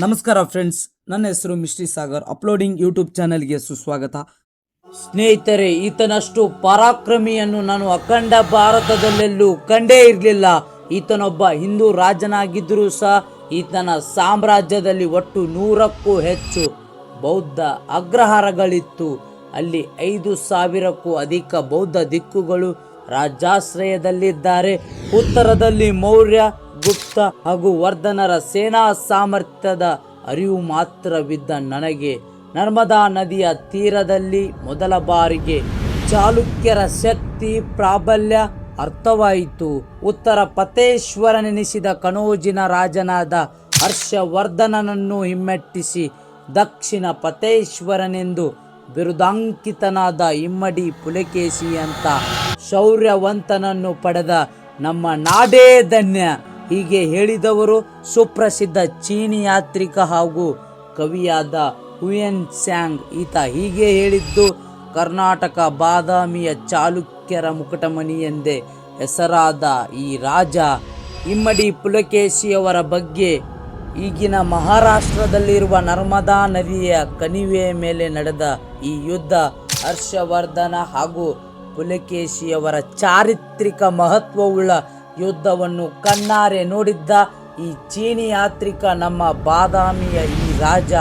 ನಮಸ್ಕಾರ ಫ್ರೆಂಡ್ಸ್ ನನ್ನ ಹೆಸರು ಮಿಸ್ಟ್ರಿ ಸಾಗರ್. ಅಪ್ಲೋಡಿಂಗ್ ಯೂಟ್ಯೂಬ್ ಚಾನೆಲ್ಗೆ ಸುಸ್ವಾಗತ. ಸ್ನೇಹಿತರೆ, ಈತನಷ್ಟು ಪರಾಕ್ರಮಿಯನ್ನು ನಾನು ಅಖಂಡ ಭಾರತದಲ್ಲೆಲ್ಲೂ ಕಂಡೇ ಇರಲಿಲ್ಲ. ಈತನೊಬ್ಬ ಹಿಂದೂ ರಾಜನಾಗಿದ್ದರೂ ಸಹ ಈತನ ಸಾಮ್ರಾಜ್ಯದಲ್ಲಿ ಒಟ್ಟು ನೂರಕ್ಕೂ ಹೆಚ್ಚು ಬೌದ್ಧ ಅಗ್ರಹಾರಗಳಿತ್ತು. ಅಲ್ಲಿ ಐದು ಸಾವಿರಕ್ಕೂ ಅಧಿಕ ಬೌದ್ಧ ದಿಕ್ಕುಗಳು ರಾಜಾಶ್ರಯದಲ್ಲಿದ್ದಾರೆ ಉತ್ತರದಲ್ಲಿ ಮೌರ್ಯ ಗುಪ್ತ ಹಾಗೂ ವರ್ಧನರ ಸೇನಾ ಸಾಮರ್ಥ್ಯದ ಅರಿವು ಮಾತ್ರವಿದ್ದ ನನಗೆ ನರ್ಮದಾ ನದಿಯ ತೀರದಲ್ಲಿ ಮೊದಲ ಬಾರಿಗೆ ಚಾಲುಕ್ಯರ ಶಕ್ತಿ ಪ್ರಾಬಲ್ಯ ಅರ್ಥವಾಯಿತು. ಉತ್ತರ ಪತೇಶ್ವರನೆನಿಸಿದ ಕನೋಜಿನ ರಾಜನಾದ ಹರ್ಷವರ್ಧನನನ್ನು ಹಿಮ್ಮೆಟ್ಟಿಸಿ ದಕ್ಷಿಣ ಪತೇಶ್ವರನೆಂದು ಬಿರುದಾಂಕಿತನಾದ ಇಮ್ಮಡಿ ಪುಲಕೇಶಿ ಅಂತ ಶೌರ್ಯವಂತನನ್ನು ಪಡೆದ ನಮ್ಮ ನಾಡೇ ಧನ್ಯ. ಹೀಗೆ ಹೇಳಿದವರು ಸುಪ್ರಸಿದ್ಧ ಚೀನಿ ಯಾತ್ರಿಕ ಹಾಗೂ ಕವಿಯಾದ ಹುಯೆನ್ ಸ್ಯಾಂಗ್. ಈತ ಹೀಗೆ ಹೇಳಿದ್ದು, ಕರ್ನಾಟಕ ಬಾದಾಮಿಯ ಚಾಲುಕ್ಯರ ಮುಕುಟಮಣಿ ಎಂದೇ ಹೆಸರಾದ ಈ ರಾಜ ಇಮ್ಮಡಿ ಪುಲಕೇಶಿಯವರ ಬಗ್ಗೆ ಈಗಿನ ಮಹಾರಾಷ್ಟ್ರದಲ್ಲಿರುವ ನರ್ಮದಾ ನದಿಯ ಕಣಿವೆ ಮೇಲೆ ನಡೆದ ಈ ಯುದ್ಧ ಹರ್ಷವರ್ಧನ ಹಾಗೂ ಪುಲಕೇಶಿಯವರ ಚಾರಿತ್ರಿಕ ಮಹತ್ವವುಳ್ಳ ಯುದ್ಧವನ್ನು ಕಣ್ಣಾರೆ ನೋಡಿದ್ದ ಈ ಚೀನಿ ಯಾತ್ರಿಕ ನಮ್ಮ ಬಾದಾಮಿಯ ಈ ರಾಜ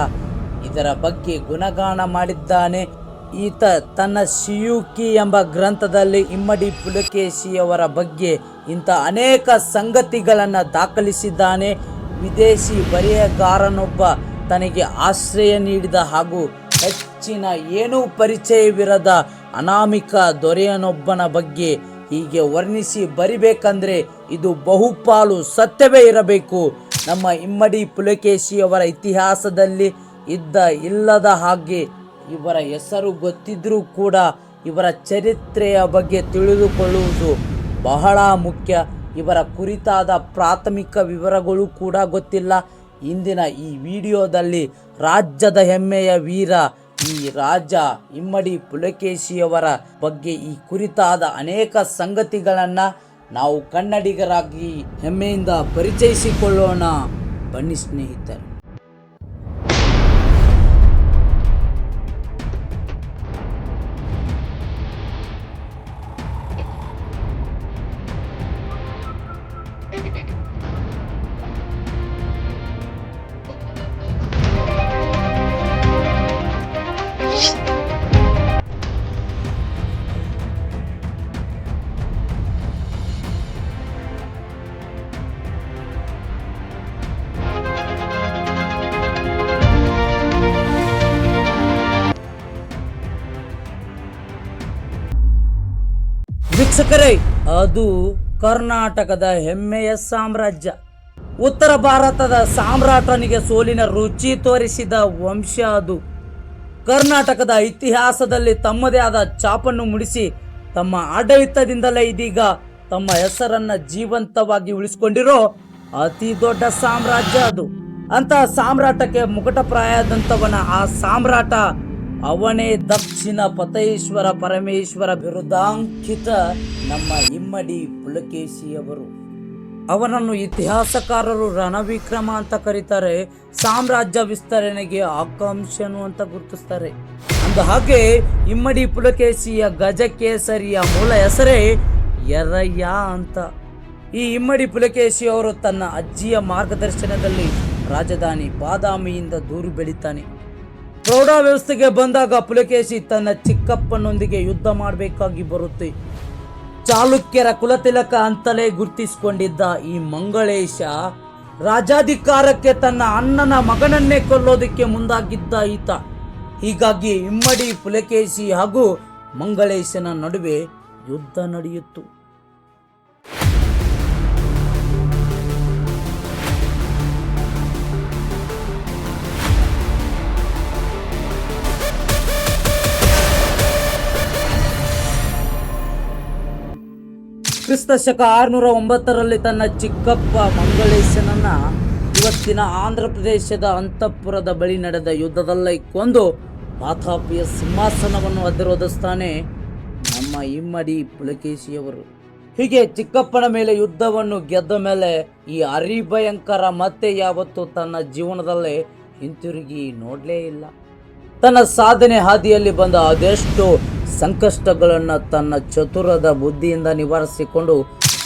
ಇದರ ಬಗ್ಗೆ ಗುಣಗಾನ ಮಾಡಿದ್ದಾನೆ. ಈತ ತನ್ನ ಶಿಯುಕಿ ಎಂಬ ಗ್ರಂಥದಲ್ಲಿ ಇಮ್ಮಡಿ ಪುಲಕೇಶಿಯವರ ಬಗ್ಗೆ ಇಂಥ ಅನೇಕ ಸಂಗತಿಗಳನ್ನು ದಾಖಲಿಸಿದ್ದಾನೆ. ವಿದೇಶಿ ಬರೆಯಗಾರನೊಬ್ಬ ತನಗೆ ಆಶ್ರಯ ನೀಡಿದ ಹಾಗೂ ಹೆಚ್ಚಿನ ಏನೂ ಪರಿಚಯವಿರದ ಅನಾಮಿಕ ದೊರೆಯನೊಬ್ಬನ ಬಗ್ಗೆ ಹೀಗೆ ವರ್ಣಿಸಿ ಬರಿಬೇಕಂದ್ರೆ ಇದು ಬಹುಪಾಲು ಸತ್ಯವೇ ಇರಬೇಕು. ನಮ್ಮ ಇಮ್ಮಡಿ ಪುಲಕೇಶಿಯವರ ಇತಿಹಾಸದಲ್ಲಿ ಇದ್ದ ಇಲ್ಲದ ಹಾಗೆ ಇವರ ಹೆಸರು ಗೊತ್ತಿದ್ರೂ ಕೂಡ ಇವರ ಚರಿತ್ರೆಯ ಬಗ್ಗೆ ತಿಳಿದುಕೊಳ್ಳುವುದು ಬಹಳ ಮುಖ್ಯ. ಇವರ ಕುರಿತಾದ ಪ್ರಾಥಮಿಕ ವಿವರಗಳು ಕೂಡ ಗೊತ್ತಿಲ್ಲ. ಇಂದಿನ ಈ ವಿಡಿಯೋದಲ್ಲಿ ರಾಜ್ಯದ ಹೆಮ್ಮೆಯ ವೀರ ಈ ರಾಜ ಇಮ್ಮಡಿ ಪುಲಕೇಶಿಯವರ ಬಗ್ಗೆ ಈ ಕುರಿತಾದ ಅನೇಕ ಸಂಗತಿಗಳನ್ನು ನಾವು ಕನ್ನಡಿಗರಾಗಿ ಹೆಮ್ಮೆಯಿಂದ ಪರಿಚಯಿಸಿಕೊಳ್ಳೋಣ. ಬನ್ನಿ ಸ್ನೇಹಿತರೆ. ವೀಕ್ಷಕರೇ, ಅದು ಕರ್ನಾಟಕದ ಹೆಮ್ಮೆಯ ಸಾಮ್ರಾಜ್ಯ. ಉತ್ತರ ಭಾರತದ ಸಾಮ್ರಾಟನಿಗೆ ಸೋಲಿನ ರುಚಿ ತೋರಿಸಿದ ವಂಶ ಅದು. ಕರ್ನಾಟಕದ ಇತಿಹಾಸದಲ್ಲಿ ತಮ್ಮದೇ ಆದ ಚಾಪನ್ನು ಮುಡಿಸಿ ತಮ್ಮ ಆಡಳಿತದಿಂದಲೇ ಇದೀಗ ತಮ್ಮ ಹೆಸರನ್ನ ಜೀವಂತವಾಗಿ ಉಳಿಸಿಕೊಂಡಿರೋ ಅತಿ ದೊಡ್ಡ ಸಾಮ್ರಾಜ್ಯ ಅದು. ಅಂತ ಸಾಮ್ರಾಟಕ್ಕೆ ಮುಕಟಪ್ರಾಯದಂತವನ ಆ ಸಾಮ್ರಾಟ ಅವನೇ ದಕ್ಷಿಣ ಪತೈಶ್ವರ ಪರಮೇಶ್ವರ ಬಿರುದಾಂಕಿತ ನಮ್ಮ ಇಮ್ಮಡಿ ಪುಲಕೇಶಿಯವರು. ಅವನನ್ನು ಇತಿಹಾಸಕಾರರು ರಣವಿಕ್ರಮ ಅಂತ ಕರೀತಾರೆ, ಸಾಮ್ರಾಜ್ಯ ವಿಸ್ತರಣೆಗೆ ಆಕಾಂಕ್ಷನು ಅಂತ ಗುರುತಿಸ್ತಾರೆ. ಅಂದ ಹಾಗೆ ಇಮ್ಮಡಿ ಪುಲಕೇಶಿಯ ಗಜಕೇಸರಿಯ ಮೂಲ ಹೆಸರೇ ಎರಯ್ಯ ಅಂತ. ಈ ಇಮ್ಮಡಿ ಪುಲಕೇಶಿಯವರು ತನ್ನ ಅಜ್ಜಿಯ ಮಾರ್ಗದರ್ಶನದಲ್ಲಿ ರಾಜಧಾನಿ ಬಾದಾಮಿಯಿಂದ ದೂರು ಬೆಳಿತಾನೆ. ಪ್ರೌಢ ವ್ಯವಸ್ಥೆಗೆ ಬಂದಾಗ ಪುಲಕೇಶಿ ತನ್ನ ಚಿಕ್ಕಪ್ಪನೊಂದಿಗೆ ಯುದ್ಧ ಮಾಡಬೇಕಾಗಿ ಬರುತ್ತೆ. ಚಾಲುಕ್ಯರ ಕುಲತಿಲಕ ಅಂತಲೇ ಗುರ್ತಿಸಿಕೊಂಡಿದ್ದ ಈ ಮಂಗಳೇಶ ರಾಜಾಧಿಕಾರಕ್ಕೆ ತನ್ನ ಅಣ್ಣನ ಮಗನನ್ನೇ ಕೊಲ್ಲೋದಕ್ಕೆ ಮುಂದಾಗಿದ್ದ ಈತ. ಹೀಗಾಗಿ ಇಮ್ಮಡಿ ಪುಲಕೇಶಿ ಹಾಗೂ ಮಂಗಳೇಶನ ನಡುವೆ ಯುದ್ಧ ನಡೆಯಿತು. ಕ್ರಿಸ್ತ ಶಕ ಆರುನೂರ ಒಂಬತ್ತರಲ್ಲಿ ತನ್ನ ಚಿಕ್ಕಪ್ಪ ಮಂಗಳೇಶನನ್ನ ಇವತ್ತಿನ ಆಂಧ್ರ ಪ್ರದೇಶದ ಅಂತಃಪುರದ ಬಳಿ ನಡೆದ ಯುದ್ಧದಲ್ಲೇ ಕೊಂದು ಮಾತಾಪಿಯ ಸಿಂಹಾಸನವನ್ನು ಅಧಿರೋಧಿಸ್ತಾನೆ ನಮ್ಮ ಇಮ್ಮಡಿ ಪುಲಕೇಶಿಯವರು. ಹೀಗೆ ಚಿಕ್ಕಪ್ಪನ ಮೇಲೆ ಯುದ್ಧವನ್ನು ಗೆದ್ದ ಮೇಲೆ ಈ ಅರಿಭಯಂಕರ ಮತ್ತೆ ಯಾವತ್ತು ತನ್ನ ಜೀವನದಲ್ಲೇ ಹಿಂತಿರುಗಿ ನೋಡಲೇ ಇಲ್ಲ. ತನ್ನ ಸಾಧನೆ ಹಾದಿಯಲ್ಲಿ ಬಂದ ಅದೆಷ್ಟು ಸಂಕಷ್ಟಗಳನ್ನು ತನ್ನ ಚತುರದ ಬುದ್ಧಿಯಿಂದ ನಿವಾರಿಸಿಕೊಂಡು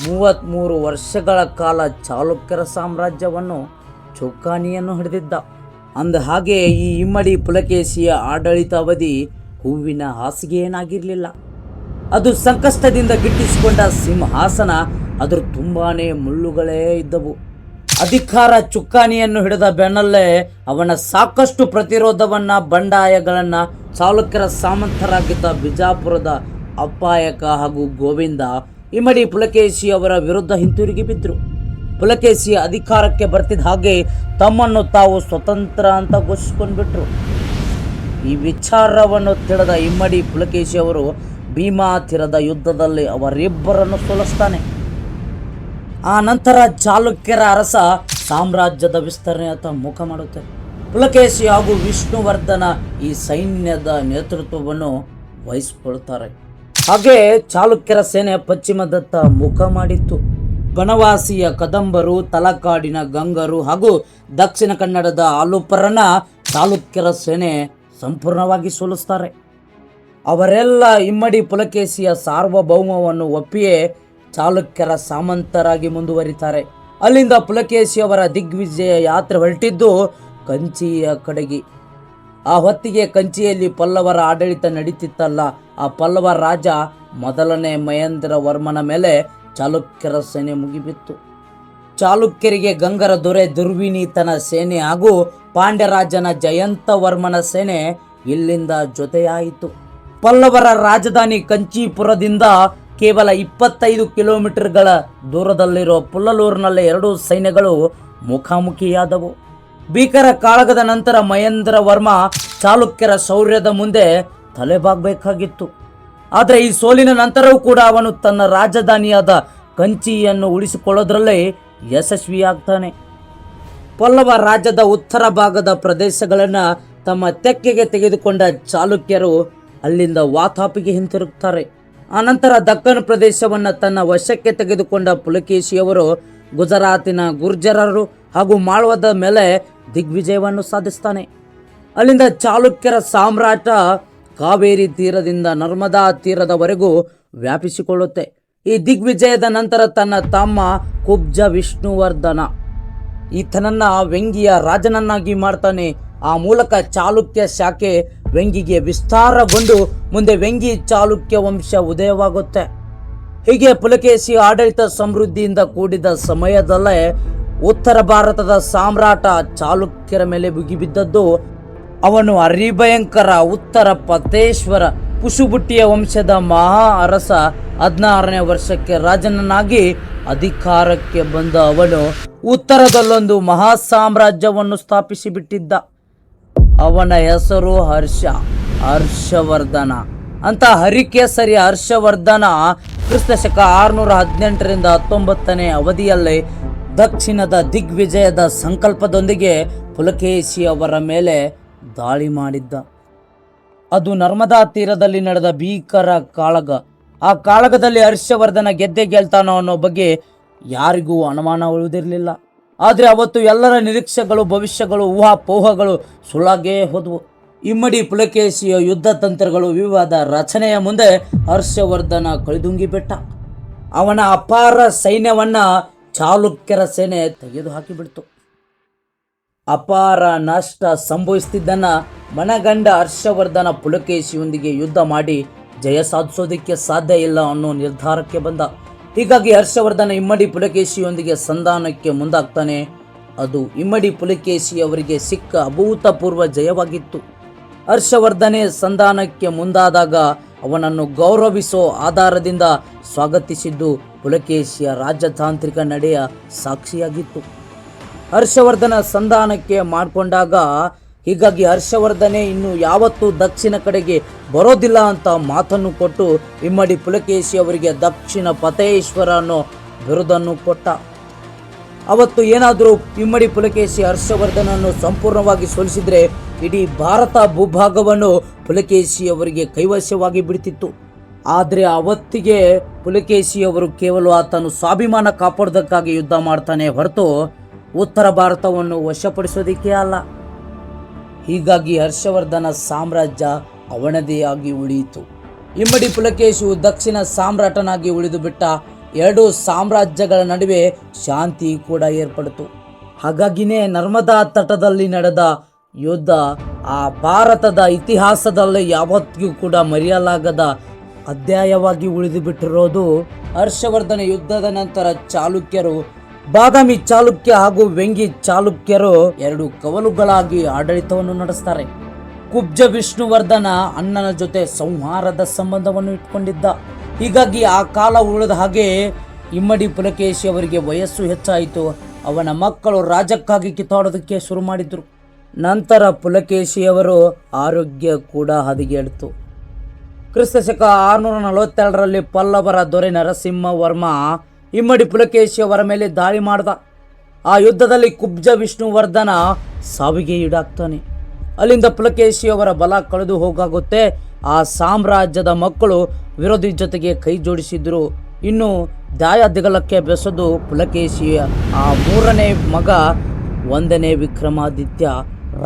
ಮೂವತ್ತ್ಮೂರು ವರ್ಷಗಳ ಕಾಲ ಚಾಲುಕ್ಯರ ಸಾಮ್ರಾಜ್ಯವನ್ನು ಚೌಕಾನಿಯನ್ನು ಹಿಡಿದಿದ್ದ. ಅಂದ ಹಾಗೆ ಈ ಇಮ್ಮಡಿ ಪುಲಕೇಶಿಯ ಆಡಳಿತಾವಧಿ ಹೂವಿನ ಹಾಸಿಗೆ ಏನಾಗಿರಲಿಲ್ಲ. ಅದು ಸಂಕಷ್ಟದಿಂದ ಗಿಟ್ಟಿಸಿಕೊಂಡ ಸಿಂಹಾಸನ, ಅದರ ತುಂಬಾನೇ ಮುಳ್ಳುಗಳೇ ಇದ್ದವು. ಅಧಿಕಾರ ಚುಕ್ಕಾಣಿಯನ್ನು ಹಿಡಿದ ಬೆನ್ನಲ್ಲೇ ಅವನ ಸಾಕಷ್ಟು ಪ್ರತಿರೋಧವನ್ನ, ಬಂಡಾಯಗಳನ್ನ ಚಾಲುಕ್ಯರ ಸಾಮಂತರಾಗಿದ್ದ ಬಿಜಾಪುರದ ಅಪ್ಪಾಯಕ ಹಾಗೂ ಗೋವಿಂದ ಇಮಡಿ ಪುಲಕೇಶಿ ಅವರ ವಿರುದ್ಧ ಹಿಂತಿರುಗಿ ಬಿದ್ದರು ಪುಲಕೇಶಿ ಅಧಿಕಾರಕ್ಕೆ ಬರ್ತಿದ್ದ ಹಾಗೆ ತಮ್ಮನ್ನು ತಾವು ಸ್ವತಂತ್ರ ಅಂತ ಘೋಷಿಸ್ಕೊಂಡ್ಬಿಟ್ರು. ಈ ವಿಚಾರವನ್ನು ತಿಳಿದ ಇಮ್ಮಡಿ ಪುಲಕೇಶಿ ಅವರು ಭೀಮಾ ತಿರದ ಯುದ್ಧದಲ್ಲಿ ಅವರಿಬ್ಬರನ್ನು ಸೋಲಿಸ್ತಾನೆ. ಆ ನಂತರ ಚಾಲುಕ್ಯರ ಅರಸ ಸಾಮ್ರಾಜ್ಯದ ವಿಸ್ತರಣೆಯತ್ತ ಮುಖ ಮಾಡುತ್ತೆ. ಪುಲಕೇಶಿ ಹಾಗೂ ವಿಷ್ಣುವರ್ಧನ ಈ ಸೈನ್ಯದ ನೇತೃತ್ವವನ್ನು ವಹಿಸಿಕೊಳ್ತಾರೆ. ಹಾಗೆ ಚಾಲುಕ್ಯರ ಸೇನೆ ಪಶ್ಚಿಮದತ್ತ ಮುಖ ಮಾಡಿತ್ತು. ಬನವಾಸಿಯ ಕದಂಬರು, ತಲಕಾಡಿನ ಗಂಗರು ಹಾಗೂ ದಕ್ಷಿಣ ಕನ್ನಡದ ಆಲೂಪರನ್ನ ಚಾಲುಕ್ಯರ ಸೇನೆ ಸಂಪೂರ್ಣವಾಗಿ ಸೋಲಿಸ್ತಾರೆ. ಅವರೆಲ್ಲ ಇಮ್ಮಡಿ ಪುಲಕೇಶಿಯ ಸಾರ್ವಭೌಮವನ್ನು ಒಪ್ಪಿಯೇ ಚಾಲುಕ್ಯರ ಸಾಮಂತರಾಗಿ ಮುಂದುವರಿತಾರೆ. ಅಲ್ಲಿಂದ ಪುಲಕೇಶಿಯವರ ದಿಗ್ವಿಜಯ ಯಾತ್ರೆ ಹೊರಟಿದ್ದು ಕಂಚಿಯ ಕಡೆಗೆ. ಆ ಹೊತ್ತಿಗೆ ಕಂಚಿಯಲ್ಲಿ ಪಲ್ಲವರ ಆಡಳಿತ ನಡೀತಿತ್ತಲ್ಲ. ಆ ಪಲ್ಲವ ರಾಜ ಮೊದಲನೇ ಮಹೇಂದ್ರ ವರ್ಮನ ಮೇಲೆ ಚಾಲುಕ್ಯರ ಸೇನೆ ಮುಗಿಬಿತ್ತು. ಚಾಲುಕ್ಯರಿಗೆ ಗಂಗರ ದೊರೆ ದುರ್ವಿನೀತನ ಸೇನೆ ಹಾಗೂ ಪಾಂಡ್ಯರಾಜನ ಜಯಂತ ವರ್ಮನ ಸೇನೆ ಇಲ್ಲಿಂದ ಜೊತೆಯಾಯಿತು. ಪಲ್ಲವರ ರಾಜಧಾನಿ ಕಂಚೀಪುರದಿಂದ ಕೇವಲ ಇಪ್ಪತ್ತೈದು ಕಿಲೋಮೀಟರ್ಗಳ ದೂರದಲ್ಲಿರೋ ಪುಲ್ಲಲೂರಿನಲ್ಲಿ ಎರಡೂ ಸೈನ್ಯಗಳು ಮುಖಾಮುಖಿಯಾದವು. ಭೀಕರ ಕಾಳಗದ ನಂತರ ಮಹೇಂದ್ರ ವರ್ಮ ಚಾಲುಕ್ಯರ ಶೌರ್ಯದ ಮುಂದೆ ತಲೆಬಾಗಬೇಕಾಗಿತ್ತು. ಆದರೆ ಈ ಸೋಲಿನ ನಂತರವೂ ಕೂಡ ಅವನು ತನ್ನ ರಾಜಧಾನಿಯಾದ ಕಂಚಿಯನ್ನು ಉಳಿಸಿಕೊಳ್ಳೋದ್ರಲ್ಲೇ ಯಶಸ್ವಿಯಾಗ್ತಾನೆ. ಪಲ್ಲವ ರಾಜ್ಯದ ಉತ್ತರ ಭಾಗದ ಪ್ರದೇಶಗಳನ್ನು ತಮ್ಮ ತೆಕ್ಕೆಗೆ ತೆಗೆದುಕೊಂಡ ಚಾಲುಕ್ಯರು ಅಲ್ಲಿಂದ ವಾತಾಪಿಗೆ ಹಿಂತಿರುಗ್ತಾರೆ. ಆನಂತರ ದಕ್ಕನ್ ಪ್ರದೇಶವನ್ನು ತನ್ನ ವಶಕ್ಕೆ ತೆಗೆದುಕೊಂಡ ಪುಲಕೇಶಿಯವರು ಗುಜರಾತಿನ ಗುರ್ಜರರು ಹಾಗೂ ಮಾಳ್ವದ ಮೇಲೆ ದಿಗ್ವಿಜಯವನ್ನು ಸಾಧಿಸ್ತಾನೆ. ಅಲ್ಲಿಂದ ಚಾಲುಕ್ಯರ ಸಾಮ್ರಾಟ ಕಾವೇರಿ ತೀರದಿಂದ ನರ್ಮದಾ ತೀರದವರೆಗೂ ವ್ಯಾಪಿಸಿಕೊಳ್ಳುತ್ತೆ. ಈ ದಿಗ್ವಿಜಯದ ನಂತರ ತನ್ನ ತಮ್ಮ ಕುಬ್ಜ ವಿಷ್ಣುವರ್ಧನ. ಈತನನ್ನ ವೆಂಗಿಯ ರಾಜನನ್ನಾಗಿ ಮಾಡ್ತಾನೆ. ಆ ಮೂಲಕ ಚಾಲುಕ್ಯ ಶಾಖೆ ವೆಂಗಿಗೆ ವಿಸ್ತಾರಗೊಂಡು ಮುಂದೆ ವೆಂಗಿ ಚಾಲುಕ್ಯ ವಂಶ ಉದಯವಾಗುತ್ತೆ. ಹೀಗೆ ಪುಲಕೇಶಿ ಆಡಳಿತ ಸಮೃದ್ಧಿಯಿಂದ ಕೂಡಿದ ಸಮಯದಲ್ಲೇ ಉತ್ತರ ಭಾರತದ ಸಾಮ್ರಾಟ ಚಾಲುಕ್ಯರ ಮೇಲೆ ಬುಗಿಬಿದ್ದದ್ದು ಅವನು ಅರಿಭಯಂಕರ ಉತ್ತರ ಪತೇಶ್ವರ ಪುಷುಬುಟ್ಟಿಯ ವಂಶದ ಮಹಾ ಅರಸ ಹದಿನಾರನೇ ವರ್ಷಕ್ಕೆ ರಾಜನನ್ನಾಗಿ ಅಧಿಕಾರಕ್ಕೆ ಬಂದ ಅವನು ಉತ್ತರದಲ್ಲೊಂದು ಮಹಾ ಸಾಮ್ರಾಜ್ಯವನ್ನು ಸ್ಥಾಪಿಸಿ ಬಿಟ್ಟಿದ್ದ ಅವನ ಹೆಸರು ಹರ್ಷ, ಹರ್ಷವರ್ಧನ. ಅಂತ ಹರಿಕೇಸರಿ ಹರ್ಷವರ್ಧನ ಕ್ರಿಸ್ತ ಶಕ ಆರುನೂರ ಹದಿನೆಂಟರಿಂದ ಹತ್ತೊಂಬತ್ತನೇ ಅವಧಿಯಲ್ಲಿ ದಕ್ಷಿಣದ ದಿಗ್ವಿಜಯದ ಸಂಕಲ್ಪದೊಂದಿಗೆ ಪುಲಕೇಶಿ ಅವರ ಮೇಲೆ ದಾಳಿ ಮಾಡಿದ್ದ. ಅದು ನರ್ಮದಾ ತೀರದಲ್ಲಿ ನಡೆದ ಭೀಕರ ಕಾಳಗ. ಆ ಕಾಳಗದಲ್ಲಿ ಹರ್ಷವರ್ಧನ ಗೆದ್ದೆ ಗೆಲ್ತಾನೋ ಅನ್ನೋ ಬಗ್ಗೆ ಯಾರಿಗೂ ಅನುಮಾನ ಉಳಿದಿರಲಿಲ್ಲ. ಆದರೆ ಅವತ್ತು ಎಲ್ಲರ ನಿರೀಕ್ಷೆಗಳು, ಭವಿಷ್ಯಗಳು ಊಹಾಪೋಹಗಳು ಸುಳ್ಳಾಗೇ ಹೋದವು. ಇಮ್ಮಡಿ ಪುಲಕೇಶಿಯ ಯುದ್ಧ ತಂತ್ರಗಳು ವಿವಾದ ರಚನೆಯ ಮುಂದೆ ಹರ್ಷವರ್ಧನ ಕಳಿದುಂಗಿ ಬಿಟ್ಟ ಅವನ ಅಪಾರ ಸೈನ್ಯವನ್ನು ಚಾಲುಕ್ಯರ ಸೇನೆ ತೆಗೆದು ಹಾಕಿಬಿಡ್ತು ಅಪಾರ ನಷ್ಟ ಸಂಭವಿಸ್ತಿದ್ದನ್ನ ಮನಗಂಡ ಹರ್ಷವರ್ಧನ ಪುಲಕೇಶಿಯೊಂದಿಗೆ ಯುದ್ಧ ಮಾಡಿ ಜಯ ಸಾಧಿಸೋದಕ್ಕೆ ಸಾಧ್ಯ ಇಲ್ಲ ಅನ್ನೋ ನಿರ್ಧಾರಕ್ಕೆ ಬಂದ. ಹೀಗಾಗಿ ಹರ್ಷವರ್ಧನ ಇಮ್ಮಡಿ ಪುಲಕೇಶಿಯೊಂದಿಗೆ ಸಂಧಾನಕ್ಕೆ ಮುಂದಾಗ್ತಾನೆ. ಅದು ಇಮ್ಮಡಿ ಪುಲಕೇಶಿ ಅವರಿಗೆ ಸಿಕ್ಕ ಅಭೂತಪೂರ್ವ ಜಯವಾಗಿತ್ತು. ಹರ್ಷವರ್ಧನೆ ಸಂಧಾನಕ್ಕೆ ಮುಂದಾದಾಗ ಅವನನ್ನು ಗೌರವಿಸೋ ಆಧಾರದಿಂದ ಸ್ವಾಗತಿಸಿದ್ದು ಪುಲಕೇಶಿಯ ರಾಜತಾಂತ್ರಿಕ ನಡೆಯ ಸಾಕ್ಷಿಯಾಗಿತ್ತು. ಹರ್ಷವರ್ಧನ ಸಂಧಾನಕ್ಕೆ ಮಾಡಿಕೊಂಡಾಗ ಹೀಗಾಗಿ ಹರ್ಷವರ್ಧನೆ ಇನ್ನು ಯಾವತ್ತೂ ದಕ್ಷಿಣ ಕಡೆಗೆ ಬರೋದಿಲ್ಲ ಅಂತ ಮಾತನ್ನು ಕೊಟ್ಟು ಇಮ್ಮಡಿ ಪುಲಕೇಶಿ ಅವರಿಗೆ ದಕ್ಷಿಣ ಪತೇಶ್ವರ ಅನ್ನೋ ಬಿರುದನ್ನು ಕೊಟ್ಟ. ಅವತ್ತು ಏನಾದರೂ ಇಮ್ಮಡಿ ಪುಲಕೇಶಿ ಹರ್ಷವರ್ಧನನ್ನು ಸಂಪೂರ್ಣವಾಗಿ ಸೋಲಿಸಿದರೆ ಇಡೀ ಭಾರತ ಭೂಭಾಗವನ್ನು ಪುಲಕೇಶಿ ಅವರಿಗೆ ಕೈವಶವಾಗಿ ಬಿಡ್ತಿತ್ತು. ಆದರೆ ಅವತ್ತಿಗೆ ಪುಲಕೇಶಿಯವರು ಕೇವಲ ಆತನು ಸ್ವಾಭಿಮಾನ ಕಾಪಾಡೋದಕ್ಕಾಗಿ ಯುದ್ಧ ಮಾಡ್ತಾನೆ ಹೊರತು ಉತ್ತರ ಭಾರತವನ್ನು ವಶಪಡಿಸೋದಕ್ಕೆ ಅಲ್ಲ. ಹೀಗಾಗಿ ಹರ್ಷವರ್ಧನ ಸಾಮ್ರಾಜ್ಯ ಅವಣದಿಯಾಗಿ ಉಳಿಯಿತು. ಇಮ್ಮಡಿ ಪುಲಕೇಶು ದಕ್ಷಿಣ ಸಾಮ್ರಾಟನಾಗಿ ಉಳಿದು ಬಿಟ್ಟ ಎರಡು ಸಾಮ್ರಾಜ್ಯಗಳ ನಡುವೆ ಶಾಂತಿ ಕೂಡ ಏರ್ಪಡಿತು. ಹಾಗಾಗಿನೇ ನರ್ಮದಾ ತಟದಲ್ಲಿ ನಡೆದ ಯುದ್ಧ ಆ ಭಾರತದ ಇತಿಹಾಸದಲ್ಲಿ ಯಾವತ್ತಿಗೂ ಕೂಡ ಮರೆಯಲಾಗದ ಅಧ್ಯಾಯವಾಗಿ ಉಳಿದು ಬಿಟ್ಟಿರೋದು ಹರ್ಷವರ್ಧನ ಯುದ್ಧದ ನಂತರ ಚಾಲುಕ್ಯರು ಬಾದಾಮಿ ಚಾಲುಕ್ಯ ಹಾಗೂ ವೆಂಗಿ ಚಾಲುಕ್ಯರು ಎರಡು ಕವಲುಗಳಾಗಿ ಆಡಳಿತವನ್ನು ನಡೆಸ್ತಾರೆ. ಕುಬ್ಜ ವಿಷ್ಣುವರ್ಧನ ಅಣ್ಣನ ಜೊತೆ ಸಂಹಾರದ ಸಂಬಂಧವನ್ನು ಇಟ್ಕೊಂಡಿದ್ದ. ಹೀಗಾಗಿ ಆ ಕಾಲ ಉಳಿದ ಹಾಗೆ ಇಮ್ಮಡಿ ಪುಲಕೇಶಿ ಅವರಿಗೆ ವಯಸ್ಸು ಹೆಚ್ಚಾಯಿತು. ಅವನ ಮಕ್ಕಳು ರಾಜಕ್ಕಾಗಿ ಕಿತ್ತಾಡೋದಕ್ಕೆ ಶುರು ಮಾಡಿದ್ರು. ನಂತರ ಪುಲಕೇಶಿಯವರು ಆರೋಗ್ಯ ಕೂಡ ಹದಗೆಡ್ತು. ಕ್ರಿಸ್ತ ಶಕ ಆರುನೂರ ನಲವತ್ತೆರಡರಲ್ಲಿ ಪಲ್ಲವರ ದೊರೆ ನರಸಿಂಹ ವರ್ಮ ಇಮ್ಮಡಿ ಪುಲಕೇಶಿಯವರ ಮೇಲೆ ದಾಳಿ ಮಾಡ್ದ. ಆ ಯುದ್ಧದಲ್ಲಿ ಕುಬ್ಜ ವಿಷ್ಣುವರ್ಧನ ಸಾವಿಗೆ ಈಡಾಗ್ತಾನೆ. ಅಲ್ಲಿಂದ ಪುಲಕೇಶಿಯವರ ಬಲ ಕಳೆದು ಹೋಗಾಗುತ್ತೆ. ಆ ಸಾಮ್ರಾಜ್ಯದ ಮಕ್ಕಳು ವಿರೋಧಿ ಜೊತೆಗೆ ಕೈ ಜೋಡಿಸಿದ್ರು. ಇನ್ನು ದಾಯ ದಿಗಲಕ್ಕೆ ಬೆಸದು ಪುಲಕೇಶಿಯ ಆ ಮೂರನೇ ಮಗ, ಒಂದನೇ ವಿಕ್ರಮಾದಿತ್ಯ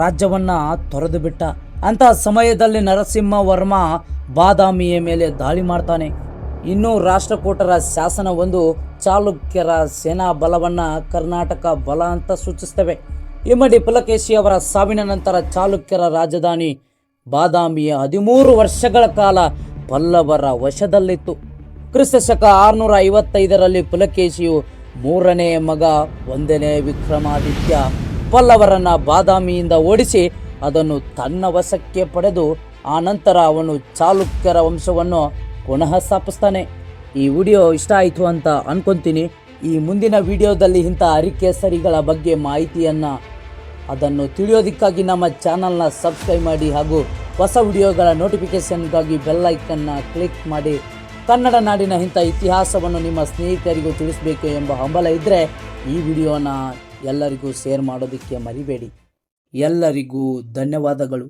ರಾಜ್ಯವನ್ನ ತೊರೆದು ಬಿಟ್ಟ. ಅಂತಹ ಸಮಯದಲ್ಲಿ ನರಸಿಂಹವರ್ಮ ಬಾದಾಮಿಯ ಮೇಲೆ ದಾಳಿ ಮಾಡ್ತಾನೆ. ಇನ್ನು ರಾಷ್ಟ್ರಕೂಟರ ಶಾಸನವೊಂದು ಚಾಲುಕ್ಯರ ಸೇನಾ ಬಲವನ್ನು ಕರ್ನಾಟಕ ಬಲ ಅಂತ ಸೂಚಿಸ್ತವೆ ಇಮ್ಮಡಿ ಪುಲಕೇಶಿ ಅವರ ಸಾವಿನ ನಂತರ ಚಾಲುಕ್ಯರ ರಾಜಧಾನಿ ಬಾದಾಮಿಯ ಹದಿಮೂರು ವರ್ಷಗಳ ಕಾಲ ಪಲ್ಲವರ ವಶದಲ್ಲಿತ್ತು. ಕ್ರಿಸ್ತ ಶಕ ಆರುನೂರ ಐವತ್ತೈದರಲ್ಲಿ ಪುಲಕೇಶಿಯು ಮೂರನೇ ಮಗ, ಒಂದನೇ ವಿಕ್ರಮಾದಿತ್ಯ ಪಲ್ಲವರನ್ನ ಬಾದಾಮಿಯಿಂದ ಓಡಿಸಿ ಅದನ್ನು ತನ್ನ ವಶಕ್ಕೆ ಪಡೆದು, ಆ ನಂತರ ಅವನು ಚಾಲುಕ್ಯರ ವಂಶವನ್ನು ಪುನಃ ಸ್ಥಾಪಿಸ್ತಾನೆ. ಈ ವಿಡಿಯೋ ಇಷ್ಟ ಆಯಿತು ಅಂತ ಅನ್ಕೊಂತೀನಿ. ಈ ಮುಂದಿನ ವಿಡಿಯೋದಲ್ಲಿ ಇಂಥ ಅರಿಕೆಸರಿಗಳ ಬಗ್ಗೆ ಮಾಹಿತಿಯನ್ನು ಅದನ್ನು ತಿಳಿಯೋದಕ್ಕಾಗಿ ನಮ್ಮ ಚಾನಲ್ನ ಸಬ್ಸ್ಕ್ರೈಬ್ ಮಾಡಿ ಹಾಗೂ ಹೊಸ ವಿಡಿಯೋಗಳ ನೋಟಿಫಿಕೇಷನ್ಗಾಗಿ ಬೆಲ್ ಐಕನ್ನ ಕ್ಲಿಕ್ ಮಾಡಿ. ಕನ್ನಡ ನಾಡಿನ ಇಂಥ ಇತಿಹಾಸವನ್ನು ನಿಮ್ಮ ಸ್ನೇಹಿತರಿಗೂ ತಿಳಿಸಬೇಕು ಎಂಬ ಹಂಬಲ ಇದ್ದರೆ ಈ ವಿಡಿಯೋನ ಎಲ್ಲರಿಗೂ ಶೇರ್ ಮಾಡೋದಕ್ಕೆ ಮರಿಬೇಡಿ. ಎಲ್ಲರಿಗೂ ಧನ್ಯವಾದಗಳು.